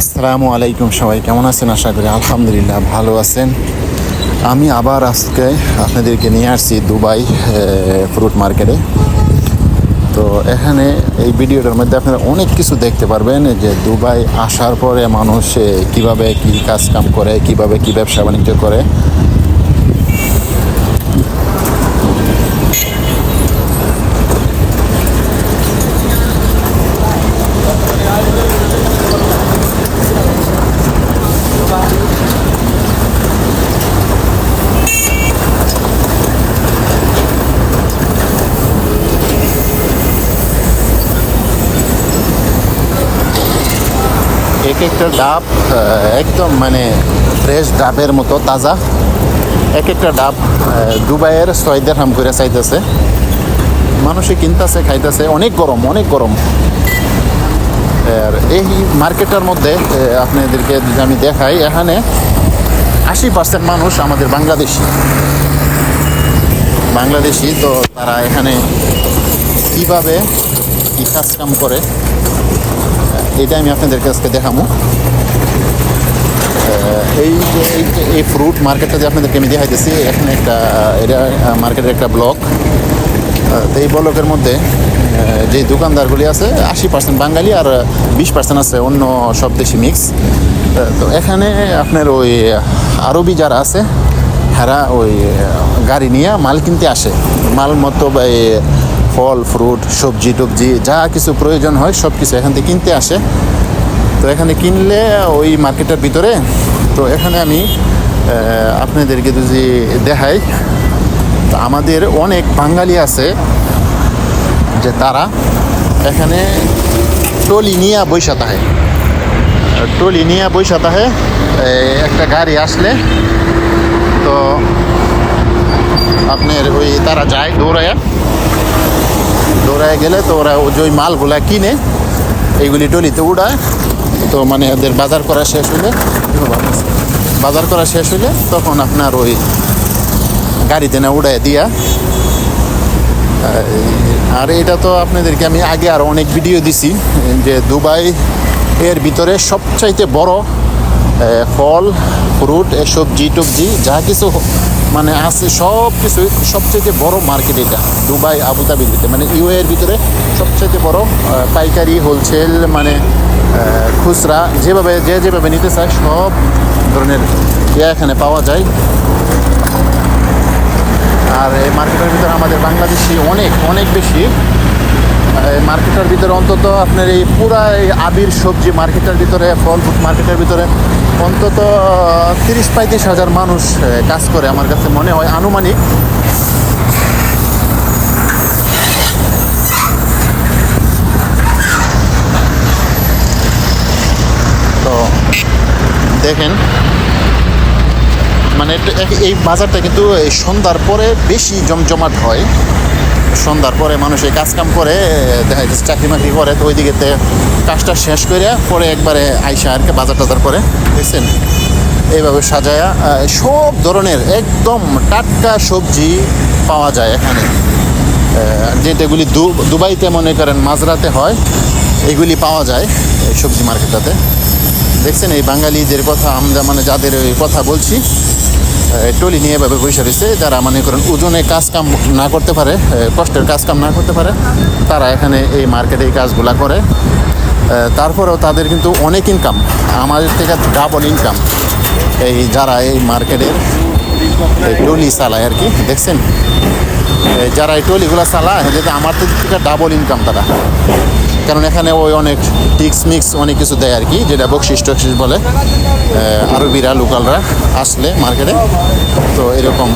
আসসালামু আলাইকুম সবাই, কেমন আছেন? আশা করি আলহামদুলিল্লাহ ভালো আছেন। আমি আবার আজকে আপনাদেরকে নিয়ে আসছি দুবাই ফ্রুট মার্কেটে তো এখানে এই ভিডিওটার মধ্যে আপনারা অনেক কিছু দেখতে পারবেন যে দুবাই আসার পরে মানুষ কীভাবে কি কাজ কাম করে, কীভাবে কি ব্যবসা বাণিজ্য করে এক একটা ডাব একদম মানে ফ্রেশ ডাবের মতো, তাজা। এক একটা ডাব দুবাইয়ের ছয় দেড়হাম করে চাইতেছে। মানুষে কিনতেছে, খাইতেছে। অনেক গরম অনেক গরম। আর এই মার্কেটটার মধ্যে আপনাদেরকে যদি আমি দেখাই, এখানে আশি পার্সেন্ট মানুষ আমাদের বাংলাদেশি। বাংলাদেশি তো তারা এখানে কীভাবে কি কাজ কাম করে? এটা আমি আপনাদের কাছকে দেখাবো এই যে, এই ফ্রুট মার্কেটটা যে আপনাদেরকে আমি দেখাইতেছি, এখানে একটা এটা মার্কেটের একটা ব্লক তো এই ব্লকের মধ্যে যে দোকানদারগুলি আছে, আশি পার্সেন্ট বাঙালি আর বিশ পার্সেন্ট আছে অন্য সব দেশি মিক্স তো এখানে আপনার ওই আরবি যারা আছে তারা ওই গাড়ি নিয়ে মাল কিনতে আসে। মাল মতো ফল ফ্রুট সবজি, টবজি, যা কিছু প্রয়োজন হয় সব কিছু এখান থেকে কিনতে আসে। তো এখানে কিনলে ওই মার্কেটের ভিতরে, তো এখানে আমি আপনাদেরকে যদি দেখাই, তো আমাদের অনেক বাঙালি আছে যে তারা এখানে টলি নিয়ে বৈশা থাকে। টলি নিয়ে বৈশা থাকে একটা গাড়ি আসলে, তো আপনার ওই তারা যায় দৌড়ায়। দৌড়ায় গেলে তো ওরা ওই মালগুলা কিনে, এইগুলি টলিতে উড়ায়। তো মানে ওদের বাজার করা শেষ হলে বাজার করা শেষ হলে তখন আপনার ওই গাড়িতে না উড়ায় দিয়া। আর এটা তো আপনাদেরকে আমি আগে আর অনেক ভিডিও দিছি, যে দুবাই এর ভিতরে সবচাইতে বড় ফল ফ্রুট সবজি টবজি যা কিছু মানে আছে সব কিছু সবচাইতে বড় মার্কেট এটা, দুবাই আবুধাবির ভিতরে মানে ইউ এর ভিতরে সবচেয়ে বড় পাইকারি হোলসেল মানে খুচরা, যেভাবে, যে যেভাবে নিতে চায়, সব ধরনের ইয়ে এখানে পাওয়া যায়। আর এই মার্কেটের ভিতরে আমাদের বাংলাদেশি অনেক অনেক বেশি। এই মার্কেটের ভিতরে অন্তত আপনার এই পুরা এই আবির সবজি মার্কেটের ভিতরে ফল ফ্রুট মার্কেটের ভিতরে অন্তত তিরিশ পঁয়ত্রিশ হাজার মানুষ কাজ করে আমার কাছে মনে হয়, আনুমানিক। তো দেখেন মানে এই বাজারটা কিন্তু সন্ধ্যার পরে বেশি জমজমাট হয়। সন্ধ্যার পরে মানুষ এই কাজকাম করে দেখা যাচ্ছে চাকরি বাকরি করে, তো ওইদিকে কাজটা শেষ করে পরে একবারে আইসা আর কি বাজার টাজার করে দেখছেন এইভাবে সাজায়া সব ধরনের একদম টাটকা সবজি পাওয়া যায় এখানে। যেটাগুলি দুবাইতে মনে করেন মাঝরাতে হয়, এগুলি পাওয়া যায় এই সবজি মার্কেটটাতে। দেখছেন এই বাঙালিদের কথা, আমরা মানে যাদের এই কথা বলছি টলি নিয়ে এভাবে বসে রয়েছে। যারা মনে করেন ওজনে কাজ কাম না করতে পারে কষ্টের কাজ কাম না করতে পারে, তারা এখানে এই মার্কেটে এই কাজগুলা করে। তারপরেও তাদের কিন্তু অনেক ইনকাম আমাদের থেকে ডাবল ইনকাম এই যারা এই মার্কেটের টলি চালায় আর কি, দেখছেন? যারা এই টলিগুলো চালায় যাতে আমার থেকে ডাবল ইনকাম তারা। কারণ এখানে ওই অনেক টিক্স মিক্স অনেক কিছু দেয় আর কি, যেটা বকশিস টকশিস বলে। আরবিরা, লোকালরা আসলে মার্কেটে। তো এরকম।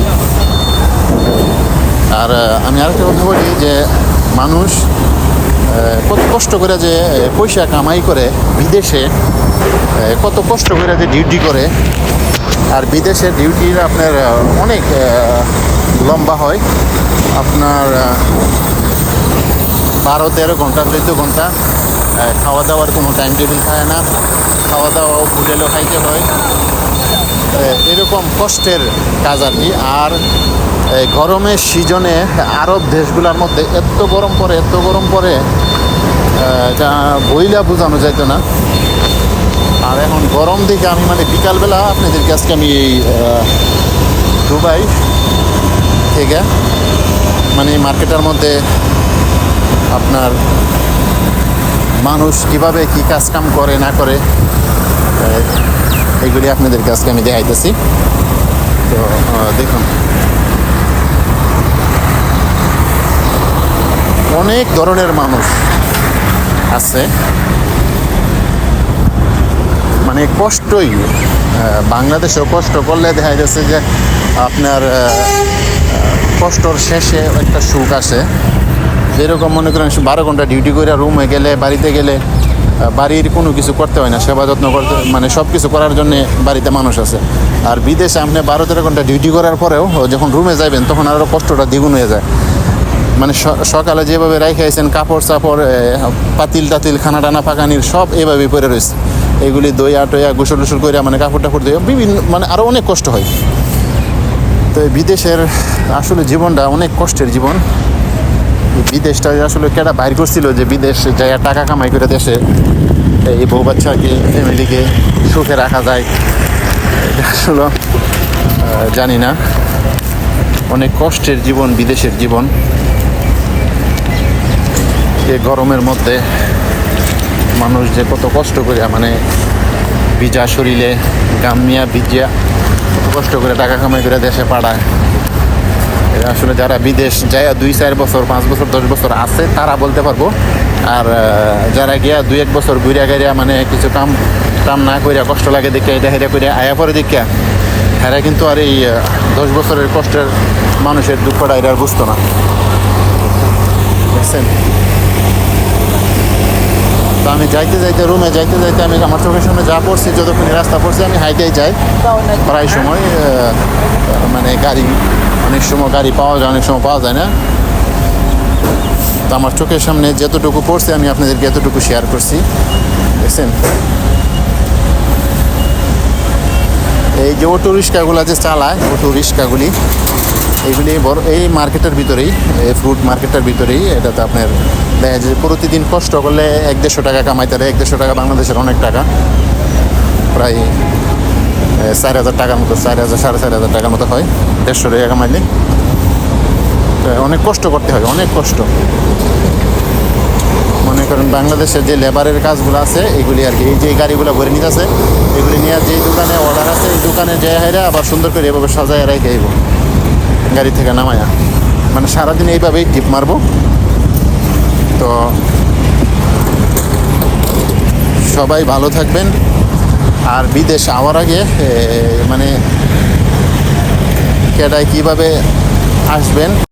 আর আমি আরেকটা কথা বলি যে মানুষ কত কষ্ট করে যে পয়সা কামাই করে বিদেশে কত কষ্ট করে যে ডিউটি করে। আর বিদেশে ডিউটির আপনার অনেক লম্বা হয়। আপনার বারো তেরো ঘণ্টা চোদ্দ ঘণ্টা খাওয়া দাওয়ার কোনো টাইম টেবিল খায় না। খাওয়া দাওয়া হোটেলেও খাইতে হয়। এরকম কষ্টের কাজ আর কি। আর গরমের সিজনে আরব দেশগুলোর মধ্যে এত গরম পরে এত গরম আহ, এটা বইলা বোঝানো যাইতো না। আর এখন গরম দিকে আমি মানে বিকালবেলা আপনাদেরকে আজকে আমি এই দুবাই থেকে মানে মার্কেটের মধ্যে আপনার মানুষ কীভাবে কি কাজ কাম করে না করে আহ, এইগুলি আপনাদেরকে আজকে আমি দেখাইতেছি। তো দেখুন। অনেক ধরনের মানুষ আছে। মানে কষ্টই বাংলাদেশেও কষ্ট করলে দেখা যাচ্ছে যে আপনার কষ্টর শেষে একটা সুখ আসে। যেরকম মনে করেন বারো ঘণ্টা ডিউটি করে রুমে গেলে, বাড়িতে গেলে বাড়ির কোনো কিছু করতে হয় না, সেবা যত্ন করতে মানে সব কিছু করার জন্য বাড়িতে মানুষ আছে। আর বিদেশে আপনি বারো তেরো ঘণ্টা ডিউটি করার পরেও যখন রুমে যাবেন তখন আরও কষ্টটা দ্বিগুণ হয়ে যায়। মানে সকালে যেভাবে রাইখাইছেন কাপড় চাপড় পাতিল টাতিল, খানা টানা পাকানির সব এভাবেই পড়ে রয়েছে। এগুলি দইয়া টইয়া গোসল টুসল করে মানে কাপড় টাপড় দিয়ে বিভিন্ন মানে আরও অনেক কষ্ট হয়। তো বিদেশের আসলে জীবনটা অনেক কষ্টের জীবন। বিদেশটা আসলে কেটা বাইর করছিল যে বিদেশ জায়গা টাকা কামাই করে দেশে। এই বউ বাচ্চাকে ফ্যামিলিকে সুখে রাখা যায়? এটা আসলে জানি না। অনেক কষ্টের জীবন, বিদেশের জীবন। এই গরমের মধ্যে মানুষ যে কত কষ্ট করে মানে ভিজা শরীরে গামিয়া ভিজিয়া কত কষ্ট করে টাকা কামাই করে দেশে এটা আসলে যারা বিদেশ যায় দুই, চার বছর, পাঁচ বছর, দশ বছর আছে, তারা বলতে পারব। আর যারা গিয়া দুই, এক বছর ঘুরিয়া গাড়িয়া মানে কিছু কাম কাম না করিয়া কষ্ট লাগে দেখিয়া এটা হেরা করিয়া আয়া পরে দেখিয়া হেরা কিন্তু আর এই দশ বছরের কষ্টের মানুষের দুঃখটা এটা বুঝতো না। দেখছেন তো আমি যাইতে যাইতে রুমে যাইতে যাইতে আমি আমার চোখের সামনে যা পড়ছি, যতক্ষণ রাস্তা পড়ছি, আমি হাইটেই যাই। প্রায় সময় মানে গাড়ি, অনেক সময় গাড়ি পাওয়া যায়, অনেক সময় পাওয়া যায় না। তো আমার চোখের সামনে যতটুকু পড়ছে, আমি আপনাদেরকে এতটুকু শেয়ার করছি। দেখছেন? এই যে অটো রিক্সাগুলো যে চালায়, অটো রিক্সাগুলি এইগুলি বড়, এই মার্কেটের ভিতরেই, এই ফ্রুট মার্কেটের ভিতরেই, এটাতে আপনার দেখা যায় যে প্রতিদিন কষ্ট করলে এক দেড়শো টাকা কামাইতে পারে এক দেড়শো টাকা বাংলাদেশের অনেক টাকা। প্রায় চার হাজার টাকার মতো, চার হাজার, সাড়ে চার হাজার টাকার মতো হয়, দেড়শো টাকা কামাইলে। অনেক কষ্ট করতে হয়, অনেক কষ্ট। মনে করেন বাংলাদেশের যে লেবারের কাজগুলো আছে, এগুলি আর কি, এই যে গাড়িগুলো ভরে নিতে আছে এগুলি নিয়ে যে দোকানে অর্ডার আছে, এই দোকানে যে হাইরা আবার সুন্দর করে এভাবে সাজায় রেখে গাড়ি থেকে নামায়া। মানে সারাদিন এইভাবেই টিপ মারবো। তো সবাই ভালো থাকবেন। আর বিদেশ আমার আগে মানে কেডায় কীভাবে আসবেন?